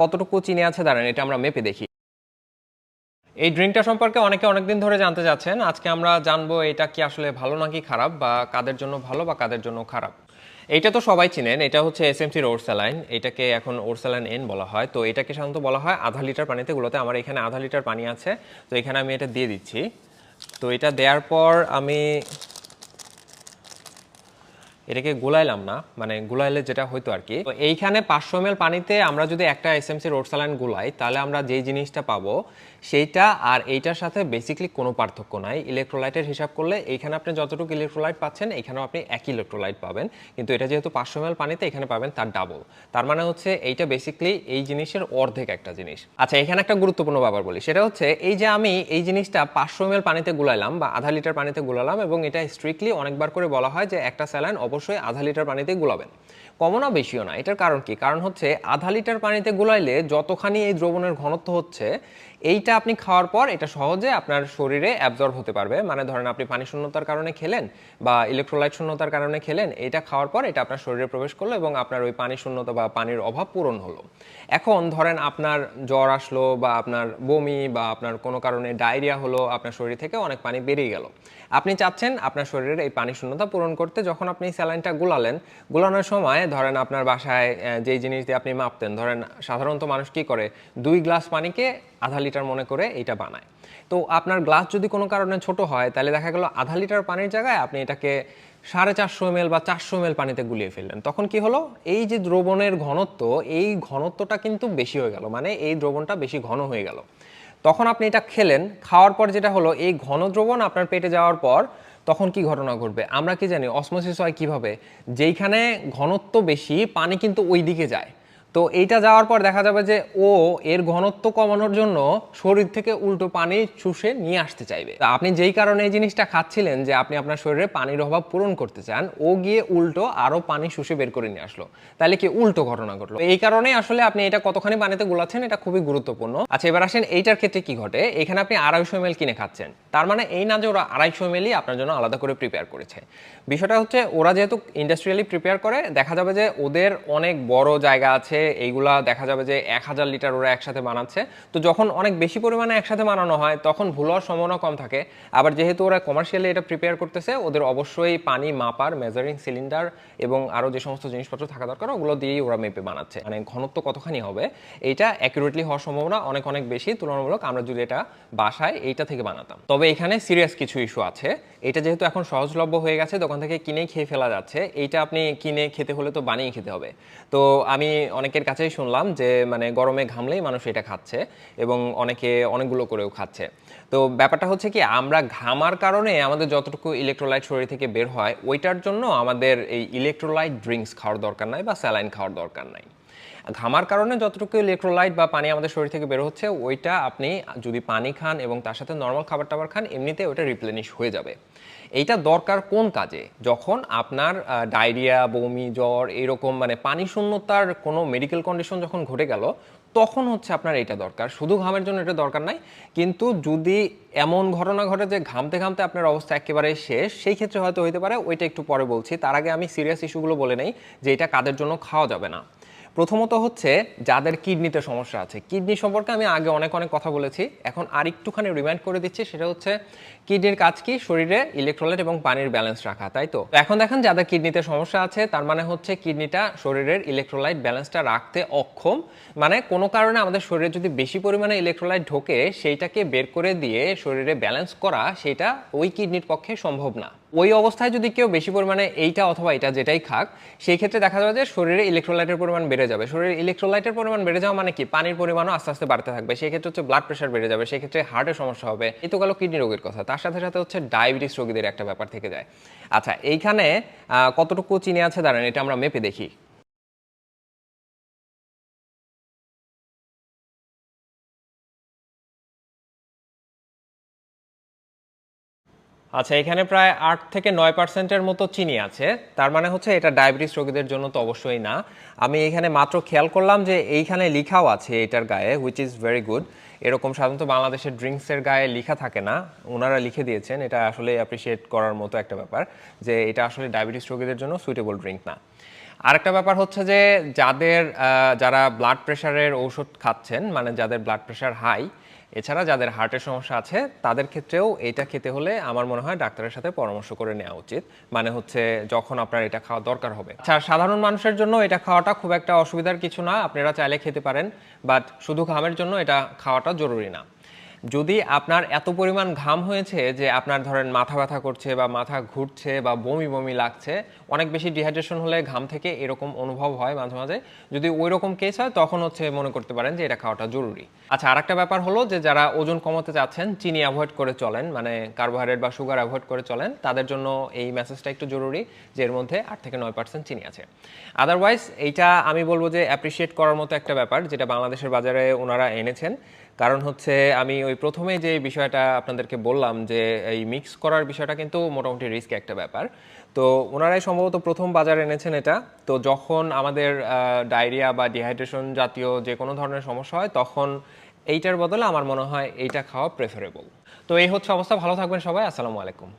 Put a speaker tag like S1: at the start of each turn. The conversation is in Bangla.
S1: কতটুকু চিনি আছে দাঁড়ান, এটা আমরা মেপে দেখি। এই ড্রিঙ্কটা সম্পর্কে অনেকে অনেকদিন ধরে জানতে চাচ্ছেন, আজকে আমরা জানব এটা কি আসলে ভালো নাকি খারাপ, বা কাদের জন্য ভালো বা কাদের জন্য খারাপ। এইটা তো সবাই চিনেন, এটা হচ্ছে এসএমসির ওরস্যালাইন এটাকে এখন ওরস্যালাইন এন বলা হয়। তো এটাকে সাধারণত বলা হয় আধা লিটার পানিতে গুলোতে। আমার এখানে আধা লিটার পানি আছে, তো এখানে আমি এটা দিয়ে দিচ্ছি। তো এটা দেওয়ার পর আমি এটাকে গুলাইলাম না মানে গুলাইলে যেটা হয়তো আর কি। তো এইখানে পাঁচশো এম পানিতে আমরা যদি একটা এসএমসি রোড স্যালাইন গুলাই, তাহলে আমরা যেই জিনিসটা পাবো সেইটা আর এইটার সাথে বেসিক্যালি কোনো পার্থক্য নাই। ইলেকট্রোলাইটের হিসাব করলে এইখানে আপনি যতটুকু ইলেকট্রোলাইট পাচ্ছেন এখানেও আপনি একই ইলেকট্রোলাইট পাবেন। কিন্তু এটা যেহেতু পাঁচশো এম পানিতে, এখানে পাবেন তার ডাবল তার মানে হচ্ছে এইটা বেসিক্যালি এই জিনিসের অর্ধেক একটা জিনিস। আচ্ছা এখানে একটা গুরুত্বপূর্ণ ব্যাপার বলি। সেটা হচ্ছে এই যে আমি এই জিনিসটা পাঁচশো এম পানিতে গুলাইলাম বা আধা লিটার পানিতে গুলালাম এবং এটা স্ট্রিক্টলি অনেকবার করে বলা হয় যে একটা স্যালাইন অবশ্যই আধা লিটার পানিতে গুলাবেন। কমনা বেশিও না। এটার কারণ কি? কারণ হচ্ছে, আধা লিটার পানিতে গুলাইলে যতখানি এই দ্রবণের ঘনত্ব হচ্ছে এইটা আপনি খাওয়ার পর এটা সহজে আপনার শরীরে অ্যাবজর্ব হতে পারবে। মানে ধরেন আপনি পানি শূন্যতার কারণে খেলেন বা ইলেকট্রোলাইট শূন্যতার কারণে খেলেন, এটা খাওয়ার পর এটা আপনার শরীরে প্রবেশ করল এবং আপনার ওই পানি শূন্যতা বা পানির অভাব পূরণ হলো। এখন ধরেন আপনার জ্বর আসলো বা আপনার বমি বা আপনার কোনো কারণে ডায়রিয়া হলো, আপনার শরীর থেকে অনেক পানি বেরিয়ে গেল। আপনি চাচ্ছেন আপনার শরীরের এই পানি শূন্যতা পূরণ করতে যখন আপনি স্যালাইনটা গুলালেন, গুলানোর সময় ধরেন আপনার বাসায় যেই জিনিস দিয়ে আপনি মাপতেন, ধরেন সাধারণত মানুষ কি করে? দুই গ্লাস পানিকে আধা লিটার মনে করে এটা বানায়। তো আপনার গ্লাস যদি কোনো কারণে ছোট হয়, তাহলে দেখা গেল আধা লিটার পানির জায়গায় আপনি এটাকে সাড়ে চারশো এম বা চারশো এম পানিতে গুলিয়ে ফেললেন। তখন কি হলো? এই যে দ্রবণের ঘনত্ব, এই ঘনত্বটা কিন্তু বেশি হয়ে গেল। মানে এই দ্রবণটা বেশি ঘন হয়ে গেল। তখন আপনি এটা খেলেন, খাওয়ার পর যেটা হলো, এই ঘন দ্রবণ আপনার পেটে যাওয়ার পর তখন কি ঘটনা ঘটবে? আমরা কি জানি, অসমোসিস হয় কীভাবে? যেইখানে ঘনত্ব বেশি, পানি কিন্তু ওই দিকে যায়। তো এইটা যাওয়ার পর দেখা যাবে যে ও এর ঘনত্ব কমানোর জন্য শরীর থেকে উল্টো পানি শুষে নিয়ে আসতে চাইবে। আপনি যেই কারণে এই জিনিসটা খাচ্ছিলেন যে আপনি আপনার শরীরে পানির অভাব পূরণ করতে চান, ও গিয়ে উল্টো আরও পানি শুষে বের করে নিয়ে আসলো। তাহলে কি উল্টো ঘটনা ঘটলো? এই কারণে আসলে আপনি এটা কতখানি পানিতে গোলাচ্ছেন এটা খুবই গুরুত্বপূর্ণ। আচ্ছা এবার আসেন এইটার ক্ষেত্রে কি ঘটে? এখানে আপনি আড়াইশো এম কিনে খাচ্ছেন। তার মানে এই না যে ওরা আড়াইশো এমএলই আপনার জন্য আলাদা করে প্রিপেয়ার করেছে। বিষয়টা হচ্ছে ওরা যেহেতু ইন্ডাস্ট্রিয়ালি প্রিপেয়ার করে, দেখা যাবে যে ওদের অনেক বড় জায়গা আছে এইগুলা দেখা যাবে যে এক হাজার লিটার ওরা একসাথে বানাচ্ছে। তো যখন অনেক বেশি পরিমাণে একসাথে বানানো হয়, তখন ভুল হওয়ার সম্ভাবনা কম থাকে। আবার যেহেতু ওরা কমার্শিয়ালি এটা প্রিপেয়ার করতেছে, ওদের অবশ্যই পানি মাপার মেজারিং সিলিন্ডার এবং আরও যে সমস্ত জিনিসপত্র থাকা দরকার, ওগুলো দিয়েই ওরা মেপে বানাচ্ছে। মানে ঘনত্ব কতখানি হবে, এইটা অ্যাকুরেটলি হওয়ার সম্ভাবনা অনেক অনেক বেশি। তুলনামূলক আমরা যদি এটা বাসায় এইটা থেকে বানাতাম। তবে এখানে সিরিয়াস কিছু ইস্যু আছে। এটা যেহেতু এখন সহজলভ্য হয়ে গেছে, দোকান থেকে কিনেই খেয়ে ফেলা যাচ্ছে, এইটা আপনি কিনে খেতে হলে তো বানিয়ে খেতে হবে। তো আমি অনেকের কাছেই শুনলাম যে মানে গরমে ঘামলেই মানুষ এটা খাচ্ছে এবং অনেকে অনেকগুলো করেও খাচ্ছে। তো ব্যাপারটা হচ্ছে কি, আমরা ঘামার কারণে আমাদের যতটুকু ইলেকট্রোলাইট শরীর থেকে বের হয়, ওইটার জন্য আমাদের এই ইলেকট্রোলাইট ড্রিঙ্কস খাওয়ার দরকার নাই বা স্যালাইন খাওয়ার দরকার নাই। ঘামার কারণে যতটুকু ইলেকট্রোলাইট বা পানি আমাদের শরীর থেকে বের হচ্ছে, ওইটা আপনি যদি পানি খান এবং তার সাথে নর্মাল খাবার টাবার খান, এমনিতে ওইটা রিপ্লেনিশ হয়ে যাবে। এইটা দরকার কোন কাজে? যখন আপনার ডায়রিয়া বমি, জ্বর এরকম মানে পানি শূন্যতার কোনো মেডিকেল কন্ডিশন যখন ঘটে গেল, তখন হচ্ছে আপনার এটা দরকার। শুধু ঘামের জন্য এটা দরকার নাই, কিন্তু যদি এমন ঘটনা ঘটে যে ঘামতে ঘামতে আপনার অবস্থা একেবারে শেষ, সেই ক্ষেত্রে হয়তো হতে পারে, ওইটা একটু পরে বলছি। তার আগে আমি সিরিয়াস ইস্যুগুলো বলে নেই যে এটা কাদের জন্য খাওয়া যাবে না। প্রথমত হচ্ছে যাদের কিডনিতে সমস্যা আছে। কিডনি সম্পর্কে আমি আগে অনেক অনেক কথা বলেছি। এখন আর একটুখানি রিমাইন্ড করে দিচ্ছি, সেটা হচ্ছে কিডনির কাজ কি? শরীরে ইলেকট্রোলাইট এবং পানির ব্যালেন্স রাখা, তাই তো? এখন দেখেন যাদের কিডনিতে সমস্যা আছে, তার মানে হচ্ছে কিডনিটা শরীরের ইলেকট্রোলাইট ব্যালেন্সটা রাখতে অক্ষম। মানে কোনো কারণে আমাদের শরীরে যদি বেশি পরিমাণে ইলেকট্রোলাইট ঢোকে, সেইটাকে বের করে দিয়ে শরীরে ব্যালেন্স করা, সেটা ওই কিডনির পক্ষে সম্ভব না। ওই অবস্থায় যদি কেউ বেশি পরিমাণে এইটা অথবা এটা যেটাই খাক, সেই ক্ষেত্রে দেখা যাবে যে শরীরে ইলেকট্রোলাইটের পরিমাণ বেড়ে যাবে। শরীরে ইলেকট্রোলাইটের পরিমাণ বেড়ে যাওয়া মানে কি? পানির পরিমাণও আস্তে আস্তে বাড়তে থাকবে। সেই ক্ষেত্রে হচ্ছে ব্লাড প্রেশার বেড়ে যাবে, সেই ক্ষেত্রে হার্টের সমস্যা হবে। এই তো গেল কিডনি রোগের কথা। তার সাথে সাথে হচ্ছে ডায়াবেটিস রোগীদের একটা ব্যাপার থেকে যায়। আচ্ছা এইখানে কতটুকু চিনি আছে? দাঁড়ান, এটা আমরা মেপে দেখি। আচ্ছা এখানে প্রায় আট থেকে নয় পার্সেন্টের মতো চিনি আছে। তার মানে হচ্ছে এটা ডায়াবেটিস রোগীদের জন্য তো অবশ্যই না। আমি এখানে মাত্র খেয়াল করলাম যে এইখানে লিখাও আছে এটার গায়ে হুইচ ইজ ভেরি গুড এরকম সাধারণত বাংলাদেশের ড্রিঙ্কসের গায়ে লেখা থাকে না। ওনারা লিখে দিয়েছেন, এটা আসলে অ্যাপ্রিসিয়েট করার মতো একটা ব্যাপার যে এটা আসলে ডায়াবেটিস রোগীদের জন্য সুইটেবল ড্রিঙ্ক না। আরেকটা ব্যাপার হচ্ছে যে যাদের যারা ব্লাড প্রেশারের ঔষধ খাচ্ছেন মানে যাদের ব্লাড প্রেশার হাই এছাড়া যাদের হার্টের সমস্যা আছে, তাদের ক্ষেত্রেও এটা খেতে হলে আমার মনে হয় ডাক্তারের সাথে পরামর্শ করে নেওয়া উচিত। মানে হচ্ছে যখন আপনার এটা খাওয়া দরকার হবে। আচ্ছা সাধারণ মানুষের জন্য এটা খাওয়াটা খুব একটা অসুবিধার কিছু না। আপনারা চাইলে খেতে পারেন, বাট শুধু ঘামের জন্য এটা খাওয়াটা জরুরি না। যদি আপনার এত পরিমাণ ঘাম হয়েছে যে আপনার ধরেন মাথা ব্যথা করছে বা মাথা ঘুরছে বা বমি বমি লাগছে, অনেক বেশি ডিহাইড্রেশন হলে ঘাম থেকে এরকম অনুভব হয় মাঝে মাঝে। যদি ওই রকম কেস হয়, তখন হচ্ছে মনে করতে পারেন যে এটা খাওয়াটা জরুরি। আচ্ছা আরেকটা ব্যাপার হলো যে যারা ওজন কমাতে চাচ্ছেন, চিনি অ্যাভয়েড করে চলেন মানে কার্বোহাইড্রেট বা সুগার অ্যাভয়েড করে চলেন, তাদের জন্য এই মেসেজটা একটু জরুরি যে এর মধ্যে আট থেকে নয় পার্সেন্ট চিনি আছে। আদারওয়াইজ এইটা আমি বলব যে অ্যাপ্রিসিয়েট করার মতো একটা ব্যাপার, যেটা বাংলাদেশের বাজারে ওনারা এনেছেন। কারণ হচ্ছে আমি ওই প্রথমে যে বিষয়টা আপনাদেরকে বললাম যে এই মিক্স করার বিষয়টা কিন্তু মোটামুটি রিস্ক একটা ব্যাপার। তো ওনারাই সম্ভবত প্রথম বাজারে এনেছেন এটা। তো যখন আমাদের ডায়রিয়া বা ডিহাইড্রেশন জাতীয় যে কোনো ধরনের সমস্যা হয়, তখন এইটার বদলে আমার মনে হয় এইটা খাওয়া প্রেফারেবল তো এই হচ্ছে অবস্থা। ভালো থাকবেন সবাই। আসসালামু আলাইকুম।